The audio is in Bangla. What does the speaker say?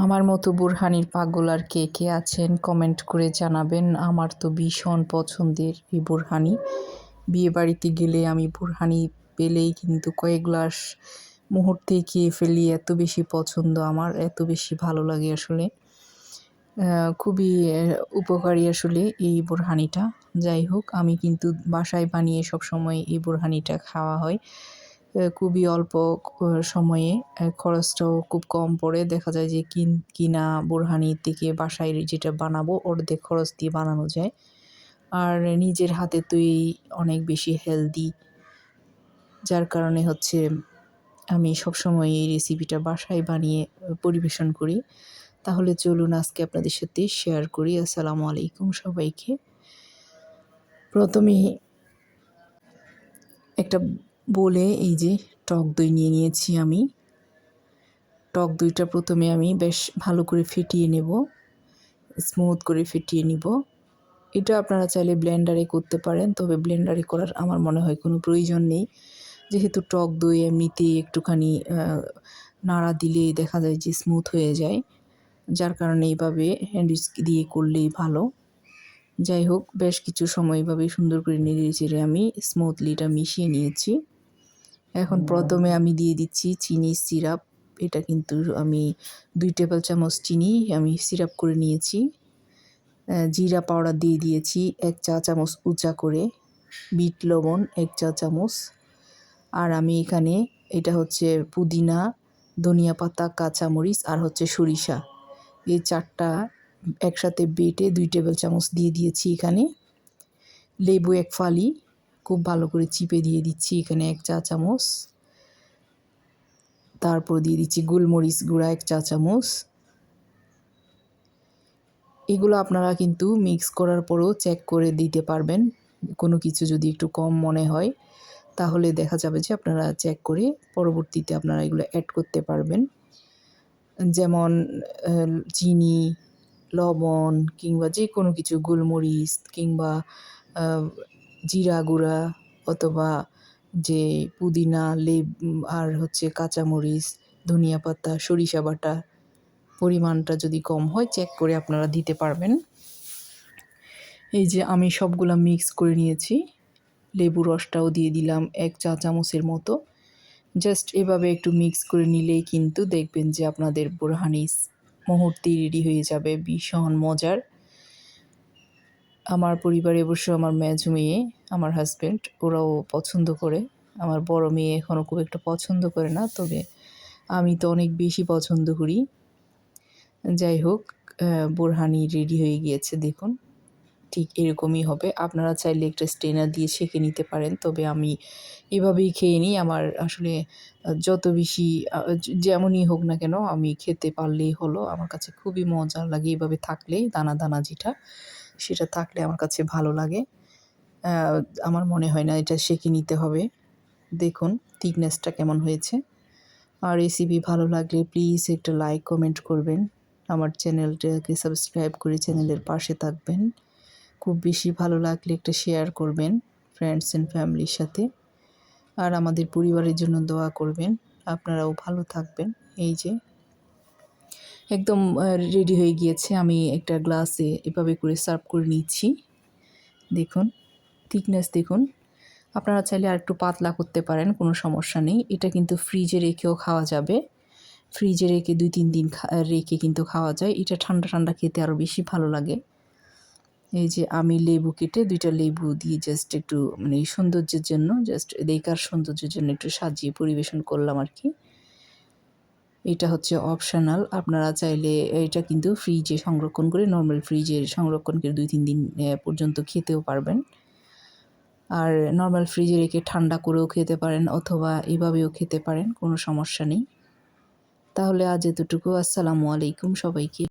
আমার মতো বুরহানির পাগল আর কে কে আছেন কমেন্ট করে জানাবেন। আমার তো ভীষণ পছন্দের এই বুরহানি বিয়ে বাড়িতে গেলে আমি বুরহানি পেলেই কিন্তু কয়েক গ্লাস মুহূর্তে খেয়ে ফেলি। এত বেশি পছন্দ আমার, এত বেশি ভালো লাগে আসলে। খুবই উপকারী আসলে এই বুরহানিটা যাই হোক, আমি কিন্তু বাসায় বানিয়ে সব সময় এই বুরহানিটা খাওয়া হয়। খুবই অল্প সময়ে খরচটাও খুব কম পড়ে। দেখা যায় যে কিন, কিনা বোরহানি থেকে বাসায় যেটা বানাবো অর্ধেক খরচ দিয়ে বানানো যায়। আর নিজের হাতে তৈরি অনেক বেশি হেলদি যার কারণে হচ্ছে আমি সবসময় এই রেসিপিটা বাসায় বানিয়ে পরিবেশন করি। তাহলে চলুন আজকে আপনাদের সাথে শেয়ার করি। আসসালামু আলাইকুম সবাইকে। প্রথমেই একটা বলে এই যে টক দই নিয়ে নিয়েছি আমি। টক দইটা প্রথমে আমি বেশ ভালো করে ফেটিয়ে নেব স্মুথ করে ফেটিয়ে নিব। এটা আপনারা চাইলে ব্লেন্ডারে করতে পারেন, তবে ব্লেন্ডারে করার আমার মনে হয় কোনো প্রয়োজন নেই। যেহেতু টক দই এমনিতেই একটুখানি নাড়া দিলে দেখা যায় যে স্মুথ হয়ে যায়। যার কারণে এইভাবে হ্যান্ড দিয়ে করলেই ভালো। যাই হোক, বেশ কিছু সময় এইভাবে সুন্দর করে নেড়ে চেড়ে আমি স্মুথলিটা মিশিয়ে নিয়েছি। এখন প্রথমে আমি দিয়ে দিচ্ছি চিনি সিরাপ। এটা কিন্তু আমি দুই টেবিল চামচ চিনি আমি সিরাপ করে নিয়েছি। জিরা পাউডার দিয়ে দিয়েছি এক চা চামচ উঁচা করে। বিট লবণ এক চা চামচ। আর আমি এখানে এটা হচ্ছে পুদিনা ধনিয়া পাতা কাঁচামরিচ আর হচ্ছে সরিষা। এই চারটা একসাথে বেটে দুই টেবিল চামচ দিয়ে দিয়েছি এখানে। লেবু এক ফালি। খুব ভালো করে চিপে দিয়ে দিচ্ছি এখানে এক চা চামচ। তারপর দিয়ে দিচ্ছি গোলমরিচ গুঁড়া এক চা চামচ। এগুলো আপনারা কিন্তু মিক্স করার পরও চেক করে দিতে পারবেন। কোনো কিছু যদি একটু কম মনে হয়, তাহলে দেখা যাবে যে আপনারা চেক করে পরবর্তীতে আপনারা এগুলো অ্যাড করতে পারবেন। যেমন চিনি, লবণ কিংবা যে কোনো কিছু, গোলমরিচ কিংবা জিরা গুঁড়া অথবা যে পুদিনা লেব আর হচ্ছে কাঁচামরিচ, ধনিয়া পাতা, সরিষা বাটা পরিমাণটা যদি কম হয় চেক করে আপনারা দিতে পারবেন। এই যে আমি সবগুলো মিক্স করে নিয়েছি। লেবু রসটাও দিয়ে দিলাম এক চা চামচের মতো। জাস্ট এভাবে একটু মিক্স করে নিলেই কিন্তু দেখবেন যে আপনাদের বোরহানিস মুহূর্তেই রেডি হয়ে যাবে, ভীষণ মজার। আমার পরিবারে অবশ্য আমার মেজ মেয়ে, আমার হাজব্যান্ড ওরাও পছন্দ করে। আমার বড় মেয়ে এখনও খুব একটা পছন্দ করে না, তবে আমি তো অনেক বেশি পছন্দ করি। যাই হোক বোরহানি রেডি হয়ে গিয়েছে, দেখুন। ঠিক এরকমই হবে। আপনারা চাইলে একটা স্টেনার দিয়ে ছেঁকে নিতে পারেন, তবে আমি এভাবেই খেয়ে নিই। আমার আসলে যত বেশি যেমনই হোক না কেন, আমি খেতে পারলেই হলো। আমার কাছে খুবই মজা লাগে এভাবে থাকলেই, দানা দানা যেটা। সেটা থাকলে আমার কাছে ভালো লাগে। আমার মনে হয় না এটা শেখে নিতে হবে। দেখুন থিকনেসটা কেমন হয়েছে। আর রেসিপি ভালো লাগলে প্লিজ একটা লাইক কমেন্ট করবেন। আমার চ্যানেলটাকে সাবস্ক্রাইব করে চ্যানেলের পাশে থাকবেন। খুব বেশি ভালো লাগলে একটা শেয়ার করবেন ফ্রেন্ডস অ্যান্ড ফ্যামিলির সাথে। আর আমাদের পরিবারের জন্য দোয়া করবেন। আপনারাও ভালো থাকবেন। এই যে একদম রেডি হয়ে গিয়েছে। আমি একটা গ্লাসে এভাবে করে সার্ভ করে নিচ্ছি। দেখুন থিকনেস দেখুন। আপনারা চাইলে আর একটু পাতলা করতে পারেন, কোনো সমস্যা নেই। এটা কিন্তু ফ্রিজে রেখেও খাওয়া যাবে। ফ্রিজে রেখে দুই, তিন দিন রেখে কিন্তু খাওয়া যায়। এটা ঠান্ডা ঠান্ডা খেতে আরও বেশি ভালো লাগে। এই যে আমি লেবু কেটে দুইটা লেবু দিয়ে জাস্ট একটু মানে সৌন্দর্যের জন্য জাস্ট দেখার সৌন্দর্যের জন্য একটু সাজিয়ে পরিবেশন করলাম আর কি। এটা হচ্ছে অপশনাল আপনারা চাইলে এটা কিন্তু ফ্রিজে সংরক্ষণ করে নর্মাল ফ্রিজে সংরক্ষণ করে দুই, তিন দিন পর্যন্ত খেতেও পারবেন। আর নর্মাল ফ্রিজে রেখে ঠান্ডা করেও খেতে পারেন অথবা এভাবেও খেতে পারেন, কোনো সমস্যা নেই। তাহলে আজ এতটুকু। আসসালামু আলাইকুম সবাইকে।